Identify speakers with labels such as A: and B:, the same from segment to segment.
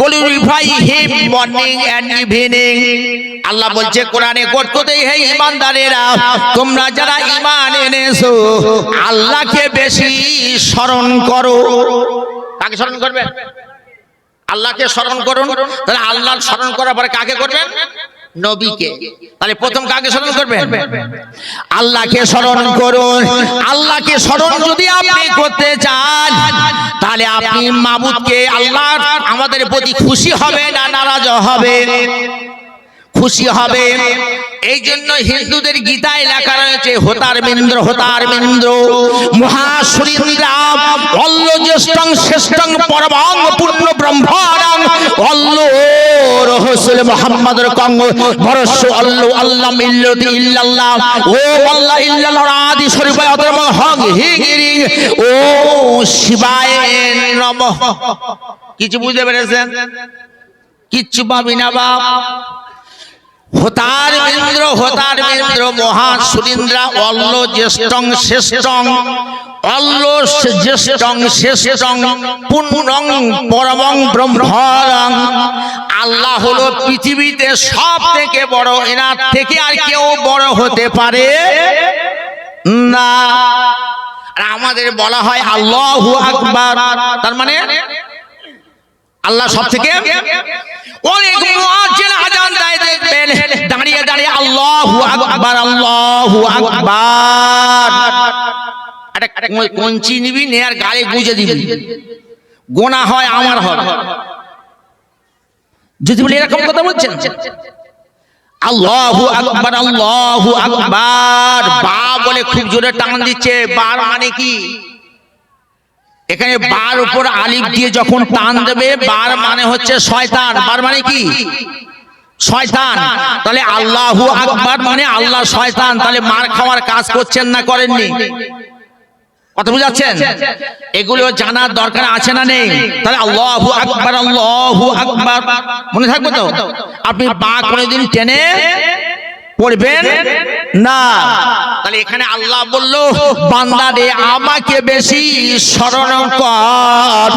A: Glorify him morning and evening Allah বলছে কোরআনে করতে হে ইমানদারেরা তোমরা যারা ঈমান এনেছো আল্লাহকে বেশি স্মরণ করো। কাকে স্মরণ করবে? আল্লাহকে স্মরণ করুন। তাহলে আল্লাহ স্মরণ করার পরে কাকে করবেন? নবীকে। তাহলে প্রথম কাকে স্মরণ করবেন? আল্লাহকে স্মরণ করুন। আল্লাহকে স্মরণ যদি আপনি করতে চান তাহলে আপনি মাবুদকে আল্লাহ আমাদের প্রতি খুশি হবে না নারাজ হবে? খুশি হবে? এই জন্য হিন্দুদের গীতায় লেখা রয়েছে হোতার মিন্দ্র হোতার মিন্দ্র। মহাসুরিন্দ্রাম অল্ল জ্যেষ্ঠং শ্রেষ্ঠং পরমাং পূর্ণ ব্রহ্মাণং অল্ল রহসুল মোহাম্মদের কঙ্গ ভরস্য অল্ল আল্লাহ মিল্লতি ইল্লাল্লাহ। ও আল্লাহ ইল্লাল্লাহ আদি শরীফায় অতরম হং হি গিরি ও শিবায় নমঃ। কিছু বুঝতে পেরেছেন? কিচ্ছু পাবি না বাপ। হোতার ইন্দ্র হোতার ইন্দ্র, মহা সুরিন্দ্রা অল্ল, জ্যেষ্ঠং, শ্রেষ্ঠং। অল্ল জ্যেষ্ঠং, শ্রেষ্ঠং, পুণ্যং, পরমং ব্রহ্মরং আল্লাহ হলো পৃথিবীতে সব থেকে বড়, এনার থেকে আর কেউ বড় হতে পারে না। আর আমাদের বলা হয় আল্লাহু আকবার। তার মানে আল্লাহ সব থেকে অনেক মুয়াজ্জিন আজান দেয় দেখবেন। দাঁড়িয়ে দাঁড়িয়ে আল্লাহু আকবার আল্লাহু আকবার। একটা কঞ্চি নিবি নে আর গায়ে গুজে দিবি। গোনা হয় আমার হবে যদি বলি এরকম কথা বলছেন? আল্লাহু আকবার আল্লাহু আকবার। বা বলে খুব জোরে টান দিচ্ছে বার মানে কি? এখানে বার উপর আলিফ দিয়ে যখন টান দেবে বার মানে হচ্ছে শয়তান। বার মানে কি? শয়তান। তাহলে আল্লাহু আকবার মানে আল্লাহ শয়তান। তাহলে মার খাওয়ার কাজ করছেন না করেননি? কথা বুঝাচ্ছেন? এগুলো জানার দরকার আছে না নেই? তাহলে আল্লাহু আকবার আল্লাহু আকবার। মনে থাকবে তো? আপনি পা কোনোদিন টেনে পড়বেন? না। তাহলে এখানে আল্লাহ বলল বান্দা রে আমাকে বেশি স্মরণ কর।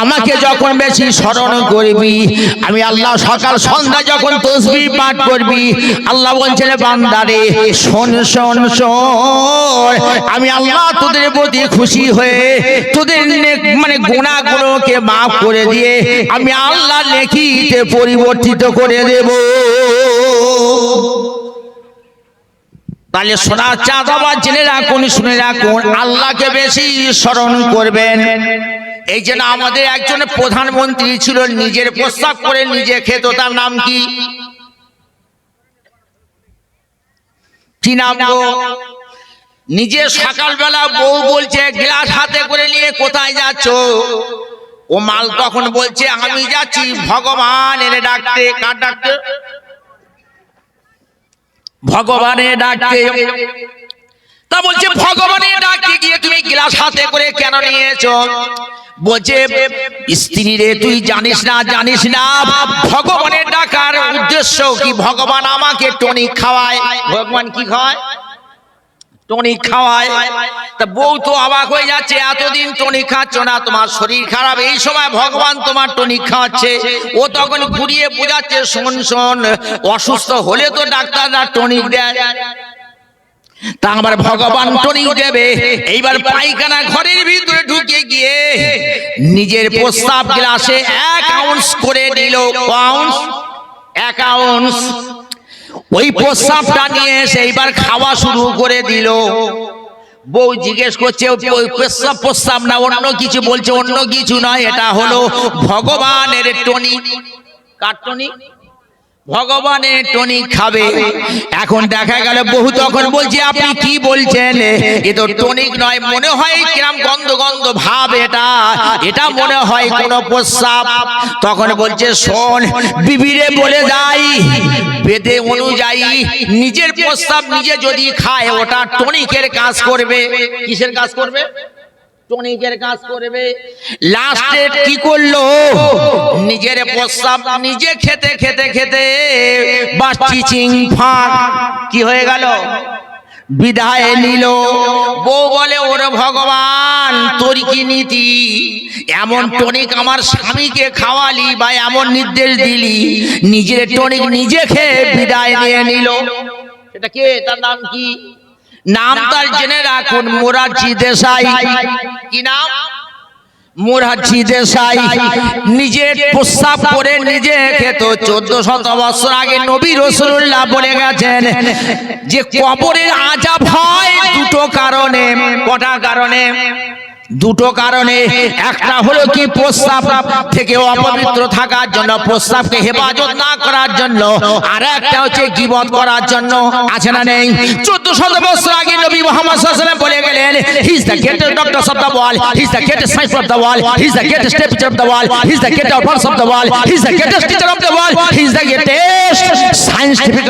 A: আমাকে যখন বেশি স্মরণ করবি আমি আল্লাহ সকাল সন্ধ্যা যখন তসবি পাঠ করবি আল্লাহ বলছেন বান্দা রে শোন শোন শোন। আমি আল্লাহ তোদের প্রতি খুশি হয়ে তোদের নে- মানে গুণাগুলোকে মাফ করে দিয়ে আমি আল্লাহ লেখিতে পরিবর্তিত করে দেব। তাহলে সোনা চাঁদাবাদ জেনে রাখুন, শুনে রাখুন, আল্লাহকে বেশি স্মরণ করবেন। এই জন্য আমাদের একজন প্রধানমন্ত্রী ছিল, নিজের প্রস্তাব করে নিজে খেত, তার নাম কি? কি নাম নিজে সকালবেলা বউ বলছে, গ্লাস হাতে করে নিয়ে কোথায় যাচ্ছ? ও মাল তখন বলছে, আমি যাচ্ছি ভগবান এনে ডাকতে, কার ডাকতে? ভগবানের ডাকতে তা বলছে ভগবানের ডাকে গিয়ে তুমি গ্লাস হাতে করে কেন নিয়েছো? বলছে, স্ত্রী রে, তুই জানিস না জানিস না ভগবানের ডাকার উদ্দেশ্য কি? ভগবান আমাকে টনি খাওয়ায়। ভগবান কি খাওয়ায়? টনিক খাওয়ায়। তা বউ তো অবাক হয়ে যাচ্ছে, এতদিন টনিক খাচ্ছ না, তোমার শরীর খারাপ, এই সময় ভগবান তোমার টনিক খাওয়াচ্ছে। ও তখন ঘুরিয়ে বোঝাচ্ছে, শোন শোন, অসুস্থ হলে তো ডাক্তাররা টনিক দেয়। তা আমার ভগবান টনিক দেবে। এইবার পায়খানা ঘরের ভিতরে ঢুকে গিয়ে নিজের প্রস্তাব গ্লাসে এক আউন্স করে নিল। আউন্স এক আউন্স। ওই প্রস্তাবটা নিয়ে সেইবার খাওয়া শুরু করে দিল। বউ জিজ্ঞেস করছে প্রস্রাব প্রস্তাব না, অন্য কিছু? বলছে, অন্য কিছু নয়, এটা হলো ভগবানের টনি। কার টনি? ভগবানের টনিক খাবে। এখন দেখা গেল বহু তখন বলছে, আপনি কি বলছেন? এ তো টনিক নয়, মনে হয় কিরাম গন্ধ গন্ধ ভাব এটা। এটা মনে হয় কোন প্রস্রাব। তখন বলছে, শোন, বিবিরে বলে যাই। বেদে অনুযায়ী নিজের প্রস্তাব নিজে যদি খায়, ওটা টনিকের কাজ করবে। কিসের কাজ করবে? টনিকের কাজ করবে। লাস্টে কি করল? নিজের প্রস্তাব নিজে খেতে খেতে খেতে বা চিচিং ফাঁক কি হয়ে গেল? বিদায় নিল। বউ বলে ওরে ভগবান তোর কি নীতি? এমন টনিক আমার স্বামীকে খাওয়ালি বা এমন নির্দেশ দিলি? নিজের টনিক নিজে খেয়ে বিদায় নিয়ে নিল। এটা কে? তার নাম কি? নাম তার জেনে রাখুন মোরারজি দেশাই। কি নাম? মোরারজি দেশাই। নিজে প্রস্তাব করে নিজে খেত চোদ্দ শত বছর আগে নবী রসুল্লাহ বলে গেছেন যে কবরের আজাব হয় দুটো কারণে। কটা কারণে? দুটো কারণে। একটা হলো কি প্রস্তাব থেকে অপবিত্র থাকার জন্য, প্রস্তাবকে হেফাজত না করার জন্য, আর একটা হচ্ছে গিবত করার জন্য। আছে না নেই? চোদ্দ শত বছর আগে নবী মোহাম্মদ বলে গেলেন he is the doctor of the world he is the science of the world he is the of the world he is the of the world he is the of the world he is the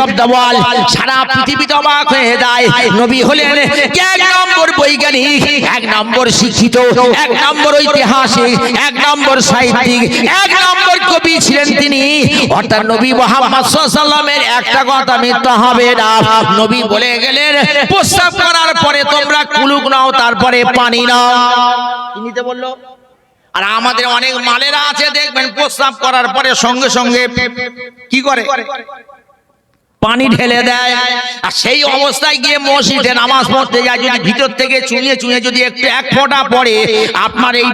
A: of the world সারা অবাক হয়ে যায়। নবী হলেন এক নম্বর বৈজ্ঞানিক, এক নম্বর শিক্ষিত এক নম্বর ঐতিহাসিক, এক নম্বর সাহিত্যিক, এক নম্বর কবি ছিলেন তিনি। অর্থাৎ নবী মোহাম্মদ সাল্লামের একটা কথা মিথ্যা হবে না। নবী বলে গেলেন প্রস্তাব করার পরে তোমরা কুলুক নাও, তারপরে পানি নাও। কি নিতে বলল, আর আমাদের অনেক মালেরা আছে, দেখবেন প্রস্তাব করার পরে সঙ্গে সঙ্গে কি করে? পানি ঢেলে দেয়। আর সেই অবস্থায় গিয়ে মসজিদে নামাজ পড়তে যায়, যদি ভিতর থেকে চুঁয়ে চুঁয়ে যদি একটু এক ফোঁটা পড়ে, আপনার এই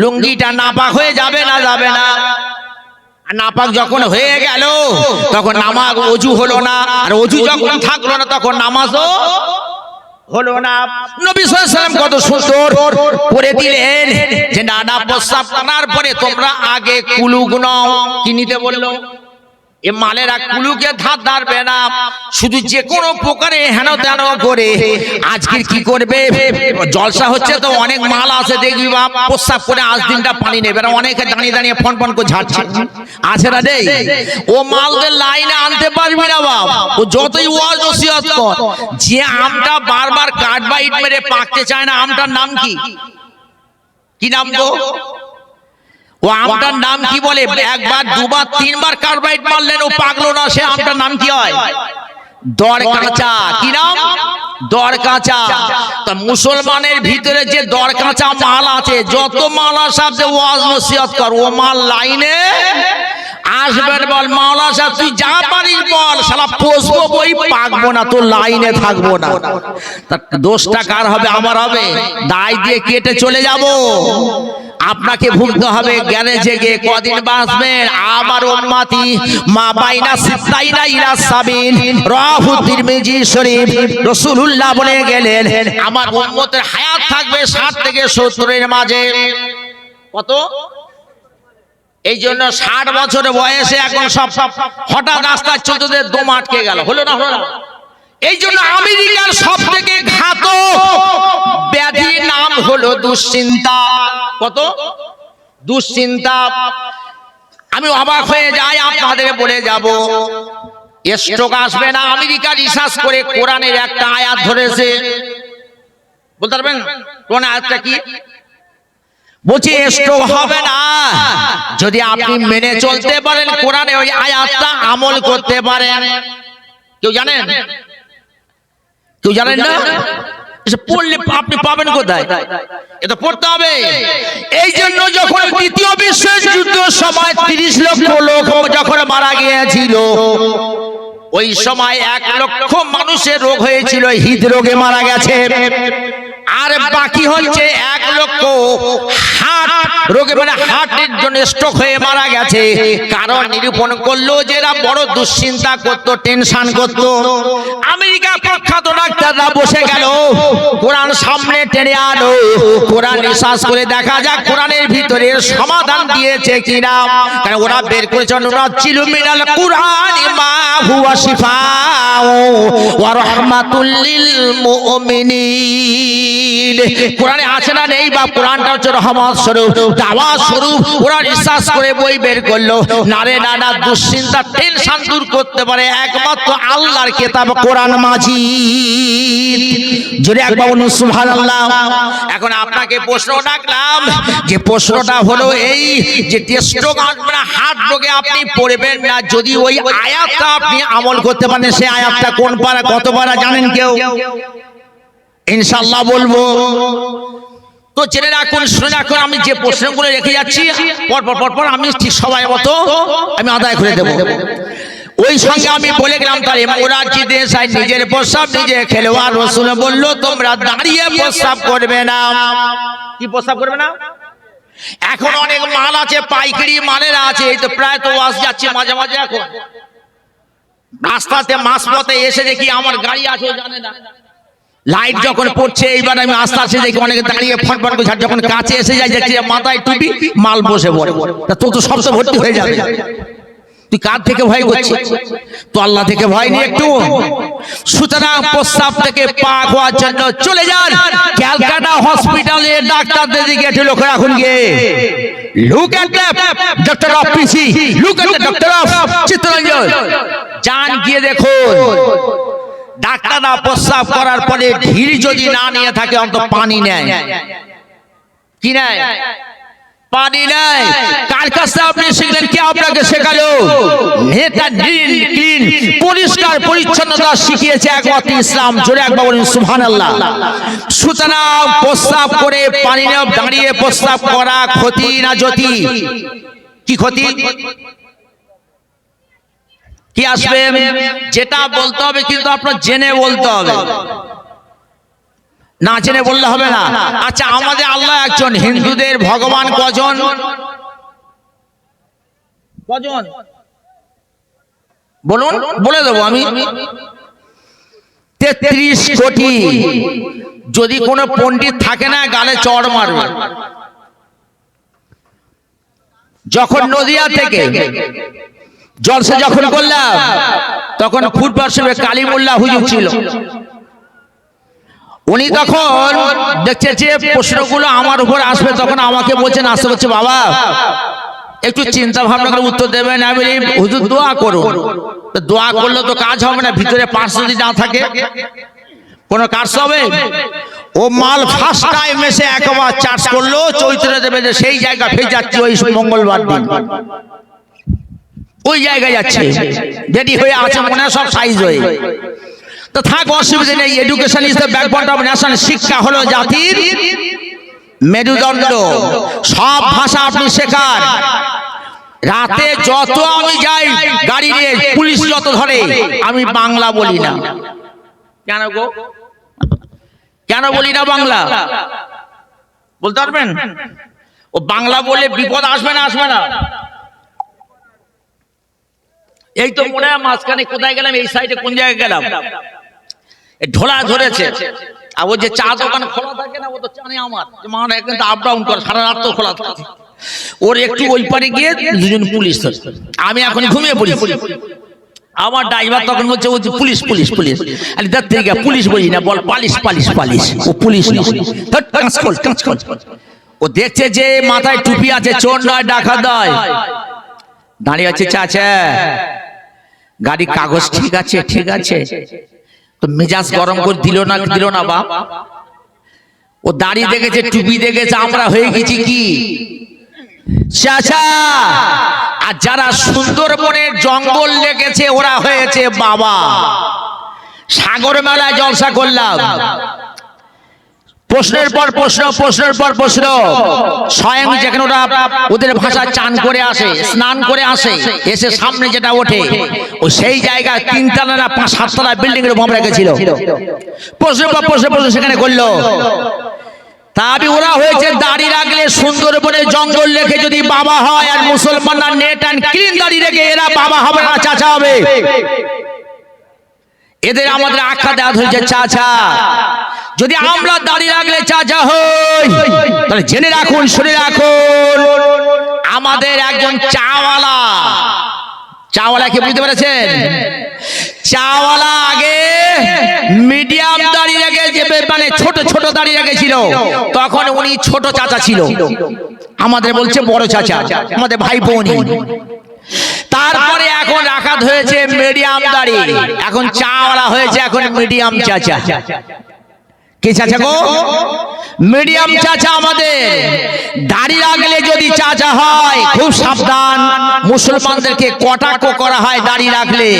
A: লুঙ্গিটা নাপাক হয়ে যাবে না যাবে না? নাপাক যখন হয়ে গেল, তখন নামাজ অজু হলো না। আর অজু যখন থাকল না, তখন নামাজও হলো না। নবী সাল্লাম কত সুন্দর করে দিলেন যে নানা প্রস্তাব টানার পরে তোমরা আগে কুলুক নাও। কি নিতে বলল? এ মালেরা কুলুকে ধার ধারবে না। শুধু যে কোনো প্রকারে হেন তেন করে। আজকের কি করবে? জলসা হচ্ছে তো অনেক মাল আছে, দেখবি বা প্রস্তাব করে আজ দিনটা পানি নেবে। না অনেকে দাঁড়িয়ে দাঁড়িয়ে ফন ফন করে ঝাড়ছে। আছে না রে ও মালদের লাইনে আনতে পারবি না বাপ। ও যতই ওয়াজ নসিহত কর। যে আমটা বারবার কাঠ বা ইট মেরে পাকতে চায় না, আমটার নাম কি? কি নাম গো? ও আমটার নাম কি বলে? একবার দুবার তিনবার কার্বাইড মারলেন ও পাগলো না সে আমটার নাম কি হয়? দর কাঁচা কি নাম? দর কাঁচা তা মুসলমানের ভিতরে যে দর কাঁচা মাল আছে যত মাল আসাতে ওয়াজ নসিহত কর ও মাল লাইনে আসবেন বল মাওলা সাহেব তুই যা পারিস বল শালা পোষবো বই পাকবো না তো লাইনে থাকব না। তা দোষটা কার হবে? আমার হবে। দায় দিয়ে কেটে চলে যাব। আপনাকে ভুগতে হবে জ্ঞানে গিয়ে কদিন বাঁচবেন। আমার উম্মাতি মা বাইনা সিত্তাইনা ইলা সাবিন রাহু তিরমিজি শরীফ। রাসূলুল্লাহ বলে গেলেন আমার উম্মতের হায়াত থাকবে 60 থেকে 70 এর মাঝে। কত? এই জন্য ষাট বছর বয়সে এখন সব সব হঠাৎ রাস্তার চলতে দম আটকে গেল। হলো না হলো না? এই জন্য আমেরিকার সব থেকে ঘাত ব্যাধির নাম হলো দুশ্চিন্তা। কত? দুশ্চিন্তা। আমি অবাক হয়ে যাই, আপনাদের বলে যাব। স্ট্রোক আসবে না। আমেরিকা রিসার্চ করে কোরআনের একটা আয়াত ধরেছে। বলতে পারবেন? কোন আয়াতটা কি? বলছি স্ট্রোক হবে না। যদি আপনি মেনে চলতে পারেন কোরআনে ওই আয়াতটা আমল করতে পারেন। কেউ জানেন? কেউ জানেন না? পড়লে আপনি পাবেন কোথায়? এটা পড়তে হবে। এই জন্য যখন দ্বিতীয় বিশ্বযুদ্ধ সময় তিরিশ লক্ষ লোক যখন মারা গিয়েছিল, ওই সময় এক লক্ষ মানুষের রোগ হয়েছিল, হৃদরোগে মারা গেছে। আর বাকি হচ্ছে এক লক্ষ হার্ট রোগে মানে হার্টের জন্য স্ট্রোক হয়ে মারা গেছে। কারণ নিরূপণ করল যে এরা বড় দুশ্চিন্তা করত টেনশন করত। আমেরিকা প্রখ্যাত ডাক্তাররা বসে গেল। কোরআন সামনে টেনে আনো। কোরআন রিসার্চ করে দেখা যাক কোরআনের ভিতরে সমাধান দিয়েছে কিনা। কারণ ওরা বের করেছে নুনাজ্জিলু মিনাল কুরআন মা হুয়া শিফাউ ওয়া রাহমাতুল লিল মুমিনিন। কোরআনে আছে না নেই বা কোরআনটা হচ্ছে রহমত স্বরূপ। দাওয়া স্বরূপ। ওরা রিসার্চ করে বই বের করল। নারে নানা দুশ্চিন্তা, টেনশন দূর করতে পারে। একমাত্র আল্লাহর কেতাব কোরআন মাজিদ। জোরে একবার বলুন সুবহানাল্লাহ। এখন আপনাকে প্রশ্ন ডাকলাম, যে প্রশ্নটা হলো এই, যে টেস্ট্রোক আসবে না হার্ট রোগে আপনি পড়বেন না। যদি ওই আয়াতটা আপনি আমল করতে পারেন সেই আয়াতটা কোন পারা কত পারা জানেন কেউ? ইনশাআল্লাহ বলব। তো জেনে রাখুন, শুনে রাখুন, আমি যে প্রশ্নগুলো রেখে যাচ্ছি, পরপর পর পর পর আমি ঠিক সবাই মতো আমি আদায় করে দেবো। ওই সঙ্গে আমি বলে গেলাম, তাহলে ওরা কি দেশায় নিজের প্রস্তাব, নিজে খেলো আর রসুল বলল, তোমরা দাঁড়িয়ে প্রস্তাব করবে না। কি প্রস্তাব করবে না? এখন অনেক মাল আছে, পাইকারি মালের আছে, এই তো প্রায় তো ওয়াজ যাচ্ছে মাঝে মাঝে এখন। রাস্তাতে মাস পথে এসে দেখি আমার গাড়ি আছে জানে না। লাইট যখন পড়ছে, এইবার আমি আস্তে আস্তে দেখি অনেকে দাঁড়িয়ে ফটফট ফট করছে যখন কাছে এসে যায়, দেখছি মাথায় টুপি, মাল বসে পড়ে। তা তো তো সবসে ভর্তি হয়ে যাবে। তুই কার থেকে ভয় করছিস? তো আল্লাহ থেকে ভয় নেই একটু। সুতরাং প্রস্তাব থেকে পাক হওয়ার জন্য চলে যান। ক্যালকাটা হসপিটালে ডাক্তারদের দিকে একটু লক্ষ্য রাখুন go look at doctor of PC look at doctor of Chittaranjan যান গিয়ে দেখুন। ডাক্তাররা প্রস্রাব করার পরে ঢিল যদি না নিয়ে থাকে, অন্তত পানি নেয়। কি নেয়? পানি নেয়। কার আপনাকে শেখালো? পরিষ্কার, পরিচ্ছন্নতা শিখিয়েছে একবার বলুন করে পানি দাঁড়িয়ে করা ক্ষতি না কি ক্ষতি? কি আসবে? যেটা বলতে হবে কিন্তু আপনার জেনে বলতে হবে। না জেনে বললে হবে না। আচ্ছা আমাদের আল্লাহ একজন হিন্দুদের ভগবান কজন? কজন? বলুন বলে দেবো আমি। তেত্রিশ কোটি। যদি কোনো পণ্ডিত থাকে না গালে চড় মারবে। যখন নদিয়া থেকে জলসা যখন করলাম তখন ফুটবল সঙ্গে কালী মোল্লা হুজুর ছিল। উনি তখন দেখছে যে প্রশ্নগুলো আমার উপর আসবে তখন আমাকে বলছেন আসতে বলছে বাবা একটু চিন্তা ভাবনা করে উত্তর দেবেন। আমি হুজুর দোয়া করুন। দোয়া করলে তো কাজ হবে না ভিতরে পাঁচ যদি না থাকে কোনো কাজ হবে? ও মাল ফার্স্ট টাইম এসে একবার চার্জ করল চৈত্র দেবে যে সেই জায়গা ফের যাচ্ছে ওই মঙ্গলবার দিন। ওই জায়গায় যাচ্ছে। রেডি হয়ে আছে মনে সব সাইজ হয়ে। তো থাক অসুবিধা নেই education is the backbone of nation শিক্ষা হলো জাতির মেরুদণ্ড। সব ভাষা আপনি শেখান। রাতে যত আমি যাই গাড়ি নিয়ে পুলিশ যত ধরে আমি বাংলা বলি না। কেন গো? কেন বলি না বাংলা? বলতে পারবেন? ও বাংলা বলে বিপদ আসবে না আসবে না। এই তো মনে হয় মাঝখানে কোথায় গেলাম, এই সাইডে কোন জায়গায় গেলাম? ঢোলা ধরেছে। আর ও যে চা দোকান খোলা থাকে না, ও তো জানে আমার। মানে কিন্তু আপ ডাউন করে, সারা রাত তো খোলা থাকে। ওর একটু ওই পারে গিয়ে দুজন পুলিশ। আমি এখন ঘুমিয়ে পড়ি। আমার ড্রাইভার তখন বলছে, ও পুলিশ পুলিশ পুলিশ। আরে দেখ থেকে পুলিশ বলি না, বল পালিশ পালিশ পালিশ। ও পুলিশ কাঁচ কাঁচ। ও দেখছে যে মাথায় টুপি আছে, চোর নয় ডাকা নয়। দাঁড়িয়ে আছে চাচা। গাড়ি কাগজ ঠিক আছে ঠিক আছে। তো মেজাজ গরম করে দিল না দিল না বাপ। ও দাড়ি দেখেছে টুপি দেখেছে আমরা হয়ে গেছি কি? চাচা! আর যারা সুন্দরবনের জঙ্গল লেগেছে ওরা হয়েছে বাবা। সাগর মেলায় জলসা করলাম। প্রশ্নের পর প্রশ্ন প্রশ্নের পর প্রশ্ন। স্বয়ং যেখানে ওরা ওদের ভাষা চান করে আসে স্নান করে আসে এসে সামনে যেটা ওঠে ও সেই জায়গায় তিনতলা না পাঁচ সাততলা বিল্ডিং এর বোম রেখেছিল। প্রশ্নের পর প্রশ্ন প্রশ্ন সেখানে করল তাবি ওরা হয়েছে দাড়ি রাখলে সুন্দরবনে জঙ্গল রেখে যদি বাবা হয় আর মুসলমানরা নেট অ্যান্ড ক্লিন দাড়ি রেখে এরা বাবা হবে না চাচা হবে। এদের আমাদের আখ্যা দেওয়া হয়েছে চাচা। যদি আমরা দাঁড়িয়ে রাখলে চাচা হই তাহলে জেনে রাখুন শুনে রাখুন। আমাদের একজন চাওয়ালা। চাওয়ালা। কি বুঝতে পেরেছেন? চাওয়ালা আগে মিডিয়াম দাড়ি রেখে যে মানে ছোট ছোট দাড়ি রেখেছিল। তখন উনি ছোট চাচা ছিল। আমাদের বলছে বড় চাচা। আমাদের ভাই বোন তারপরে এখন রাখাত হয়েছে মিডিয়াম দাড়ি এখন চাওয়ালা হয়েছে এখন মিডিয়াম চাচা। কে চাচা গো? মিডিয়াম চাচা আমাদের। দাড়ি রাখলে যদি চাচা হয় খুব সাবধান। মুসলমানদেরকে কটাক্ষ করা হয় দাড়ি রাখলে।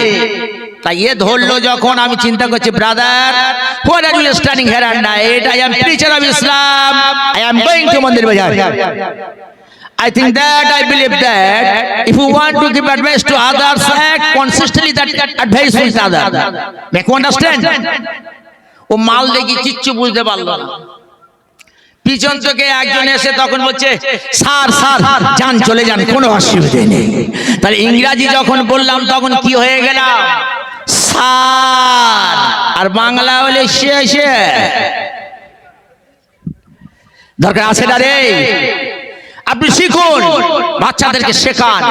A: তাই এ ধরলো যখন আমি চিন্তা করছি brother what are you standing here and night I am preacher of Islam I am going to Mandir Bazar I think that I believe that if you want to give advice to others, act consistently that advice with others. Make you understand? ও মাল দেখি কিচ্ছু বুঝতে পারল না। পিছন থেকে একজন এসে তখন বলছে স্যার স্যার যান চলে যান কোনো অসুবিধে নেই। তাহলে ইংরাজি যখন বললাম তখন কি হয়ে গেল? স্যার আর বাংলা হলে শেষে দরকার আছে না রে? আপনি শিখুন বাচ্চাদেরকে শেখান।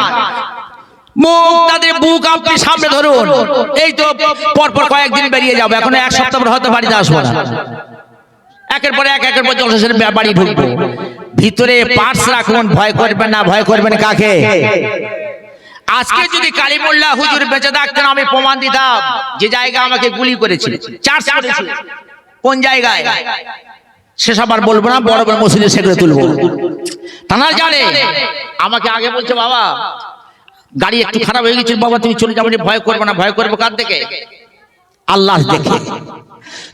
A: তাদের বুক ধরুন। এই তো কয়েকদিন বেরিয়ে হয়তো একের এক, একের পর ভিতরে পার্স রাখুন, ভয় করবেন না, ভয় করবেন কাকে? আজকে যদি কালীমোল্লা হুজুর বেঁচে থাকতেন, আমি প্রমাণ দিতাম। যে জায়গা আমাকে গুলি করেছিল চার্জ করেছিল। কোন জায়গায়? সেসব আর বলব না, বড় বড় মসজিদে সেগুলো তুলবো। তারা জানে আমাকে আগে বলছে, বাবা গাড়ি একটু খারাপ হয়ে গেছিল বাবা তুমি চলে যাব ভয় করব না ভয় করব কার দেখে আল্লাহ দেখে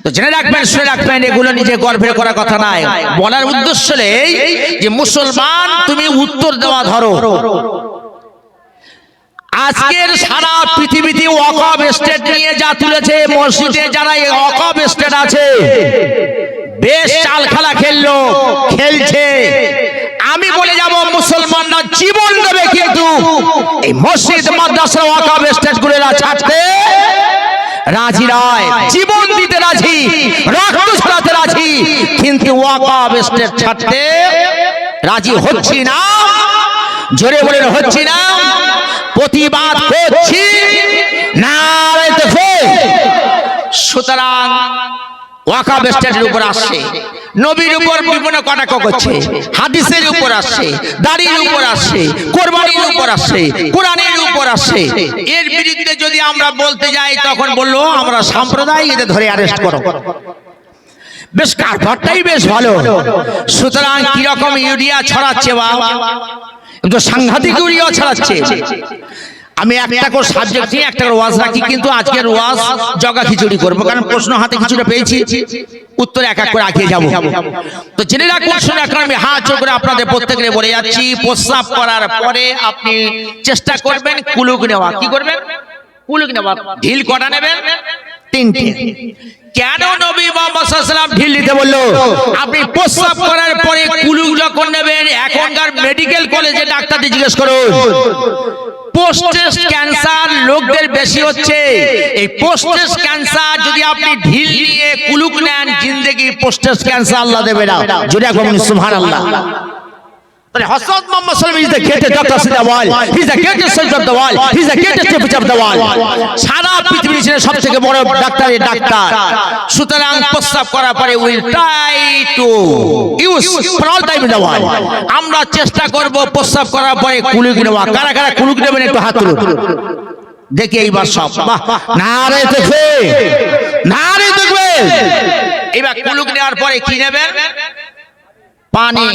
A: তো জেনে রাখবেন শুনে রাখবেন এগুলো নিজে গর্বের করার কথা নাই। বলার উদ্দেশ্য নেই যে মুসলমান তুমি উত্তর দেওয়া ধরো। আজকের সারা পৃথিবীতে ওয়াকফ স্টেট নিয়ে যা তুলেছে মসজিদে যারা ওয়াকফ স্টেট আছে বেশ চাল খেলা খেললো খেলছে। আমি বলে যাব, মুসলমানরা জীবন দেবে কিন্তু এই মসজিদ মাদ্রাসা ওয়াকফ স্টেট গুলোরা ছাড়তে রাজি নয়। জীবন দিতে রাজি রক্ত ছড়াতে রাজি, কিন্তু ওয়াকফ স্টেট ছাড়তে রাজি হচ্ছি না। জোরে বলে হচ্ছি না। প্রতিবাদ করছি। না সুতরাং ওয়াকাব স্টেটের উপর আসছে নবীর উপর বিভিন্ন কটাক্ষ করছে। হাদিসের উপর আসছে দাড়ির উপর আসছে কোরবানির উপর আসছে কোরআনের উপর আসছে এর বিরুদ্ধে যদি আমরা বলতে যাই তখন বলল আমরা সাম্প্রদায়িক এদের ধরে অ্যারেস্ট করো। বেশ কারবারটাই বেশ ভালো। সুতরাং কীরকম ইউরিয়া ছড়াচ্ছে বা? তো সাংঘাতিক ইউরিয়া ছড়াচ্ছে। আমি একটা করে সাবজেক্ট নিয়ে একটা করে ওয়াজ রাখি কিন্তু আজকের ওয়াজ জগা খিচুড়ি করব কারণ প্রশ্ন হাতে কিছুটা পেয়েছি উত্তর এক এক করে আঁকিয়ে যাব। তো জেনে রাখুন শুনে রাখুন আমি হাত চোখ করে আপনাদের প্রত্যেকের বলে যাচ্ছি প্রস্রাব করার পরে আপনি চেষ্টা করবেন কুলুক নেওয়া। কি করবেন? কুলুক নেওয়া। ঢিল কটা নেবেন? তিনটে। কেন নবী মোহাম্মদ সাল্লাম ঢিল দিতে বলল? আপনি প্রস্রাব করার পরে কুলুক যখন নেবেন এখনকার মেডিকেল কলেজে ডাক্তারদের জিজ্ঞেস করুন। পোস্টেস ক্যান্সার লোকদের বেশি হচ্ছে। এই পোস্টেস ক্যান্সার যদি আপনি ঢিল নিয়ে কুলুক নেন জিন্দেগি পোস্টেস ক্যান্সার আল্লাহ দেবে না। যদি এখন সুবহানাল্লাহ। আলাইহি ওয়াসাল্লাম is the greatest doctor of the world he is the greatest surgeon of the world he is the greatest teacher of the world সারা পৃথিবীর ছেলে সবথেকে বড় ডাক্তারের ডাক্তার। সুতরাং প্রস্তাব করার পরে will try to use for all time in the আমরা চেষ্টা করব প্রস্তাব করার পরে কুলুক নেওয়া। কারা কারা কুলুক নেবেন একটু হাত তুলুন। দেখি এইবার সব। বাহ না রে দেখবে। না রে দেখবে। এবার কুলুক নেওয়ার পরে কি নেবেন? পানি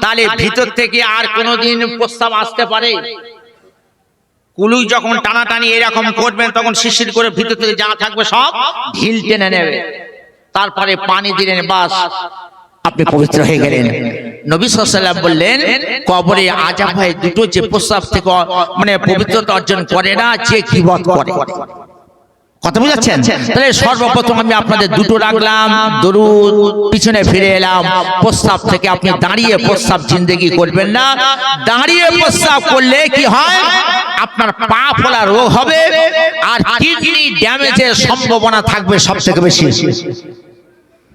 A: তাহলে ভিতর থেকে আর কোনোদিন প্রস্তাব আসতে পারে। কুলুই যখন টানাটানি এরকম করবেন তখন শিশির করে ভিতর থেকে যা থাকবে সব ঢিল টেনে নেবে। তারপরে পানি দিলেন বাস। আপনি পবিত্র হয়ে গেলেন। নবী সাল্লাম বললেন কবরে আজা ভাই দুটো যে প্রস্তাব থেকে অ- মানে পবিত্রতা অর্জন করে না যে কিবত করে। কথা বুঝাচ্ছেন? তাহলে সর্বপ্রথম আমি আপনাদের দুটো রাখলাম দরুদ পিছনে ফিরে এলাম প্রস্তাব থেকে আপনি দাঁড়িয়ে প্রস্তাব জিন্দেগি করবেন না। দাঁড়িয়ে প্রস্তাব করলে কি হয়? আপনার পা ফোলা রোগ হবে আর কিডনি ড্যামেজের সম্ভাবনা থাকবে সব থেকে বেশি।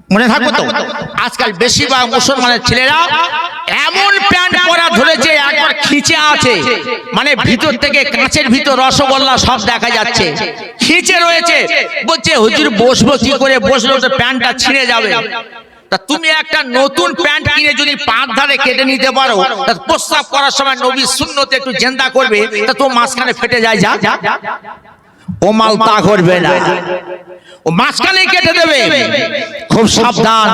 A: মনে থাকবে তো? আজকাল বেশিরভাগ মুসলমানের ছেলেরা এমন প্যান্ট পরা ধরেছে একবার খিচে আছে। মানে ভিতর থেকে কাঁচের ভিতর রসগোল্লা সব দেখা যাচ্ছে। খিচে রয়েছে। বলছে হুজুর বসবো কি করে? বসল তো প্যান্টটা ছিঁড়ে যাবে। তা তুমি একটা নতুন প্যান্ট কিনে যদি পাঁচ ধারে কেটে নিতে পারো তা প্রস্তাব করার সময় নবী শূন্যতে একটু জেন্দা করবে তা তো মাঝখানে ফেটে যায় যা। যা। ও মাল তা করবে না। ও মাঝখানে কেটে দেবে। খুব সাবধান।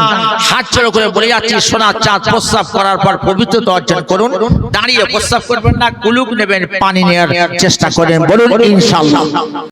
A: হাত চড়ো করে বলে যাচ্ছি সোনার চাঁদ প্রস্রাব করার পর পবিত্রতা অর্জন করুন। দাঁড়িয়ে প্রস্রাব করবেন না কুলুক নেবেন পানি নেওয়ার চেষ্টা করেন। বলুন ইনশাল্লাহ।